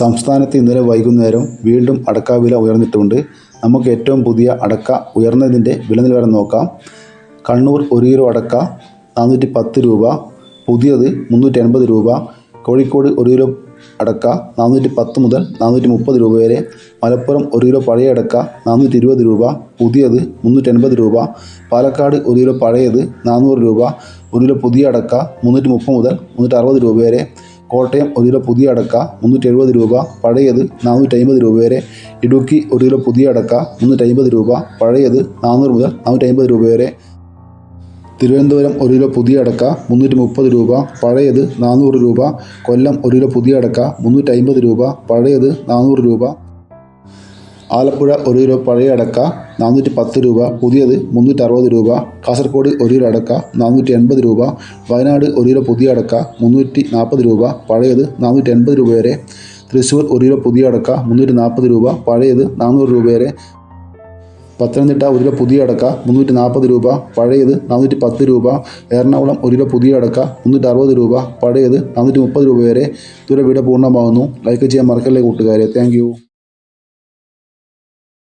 സംസ്ഥാനത്ത് ഇന്നലെ വൈകുന്നേരം വീണ്ടും അടക്ക വില ഉയർന്നിട്ടുണ്ട്. നമുക്ക് ഏറ്റവും പുതിയ അടക്ക ഉയർന്നതിന്റെ വില നിലവാരം നോക്കാം. കണ്ണൂർ ഒരു കിലോ അടക്ക നാനൂറ്റി പത്ത് രൂപ പുതിയത് മുന്നൂറ്റി എൺപത് രൂപ കോഴിക്കോട് ഒരു കിലോ അടക്ക നാനൂറ്റി പത്ത് മുതൽ നാനൂറ്റി മുപ്പത് രൂപ വരെ മലപ്പുറം ഒരു കിലോ പഴയ അടക്ക നാനൂറ്റി ഇരുപത് രൂപ പുതിയത് മുന്നൂറ്റി എൺപത് രൂപ പാലക്കാട് ഒരു കിലോ പഴയത് നാനൂറ് രൂപ ഒരു കിലോ പുതിയ അടക്ക മുന്നൂറ്റി മുപ്പത് മുതൽ മുന്നൂറ്റി അറുപത് രൂപ വരെ കോട്ടയം ഒരു കിലോ പുതിയ അടക്ക മുന്നൂറ്റി എഴുപത് രൂപ. പഴയത് നാനൂറ്റി അമ്പത് രൂപ വരെ. ഇടുക്കി ഒരു കിലോ പുതിയ അടക്ക മുന്നൂറ്റി അമ്പത് രൂപ. പഴയത് നാനൂറ് മുതൽ നാനൂറ്റി അമ്പത് രൂപ വരെ. തിരുവനന്തപുരം ഒരു കിലോ പുതിയ അടക്ക മുന്നൂറ്റി മുപ്പത് രൂപ. പഴയത് നാനൂറ് രൂപ. കൊല്ലം ഒരു കിലോ പുതിയ അടക്ക മുന്നൂറ്റി അമ്പത് രൂപ. പഴയത് നാനൂറ് രൂപ. ആലപ്പുഴ ഒരു കിലോ പഴയ അടക്ക നാനൂറ്റി പത്ത് രൂപ പുതിയത് മുന്നൂറ്റി അറുപത് രൂപ കാസർഗോഡ് ഒരു കിലോ അടക്ക നാനൂറ്റി എൺപത് രൂപ വയനാട് ഒരു കിലോ പുതിയ അടക്ക മുന്നൂറ്റി നാൽപ്പത് രൂപ പഴയത് നാനൂറ്റി എൺപത് രൂപ വരെ തൃശ്ശൂർ ഒരു കിലോ പുതിയ അടക്ക മുന്നൂറ്റി നാൽപ്പത് രൂപ പഴയത് നാനൂറ് രൂപ വരെ പത്തനംതിട്ട ഒരു കിലോ പുതിയ അടക്ക മുന്നൂറ്റി നാൽപ്പത് രൂപ പഴയത് നാനൂറ്റി പത്ത് രൂപ എറണാകുളം ഒരു കിലോ പുതിയ അടക്ക മുന്നൂറ്റി അറുപത് രൂപ പഴയത് നാനൂറ്റി മുപ്പത് രൂപ വരെ വീഡിയോ പൂർണമാകുന്നു. ലൈക്ക് ചെയ്യാൻ മറക്കല്ലേ കൂട്ടുകാരെ. താങ്ക്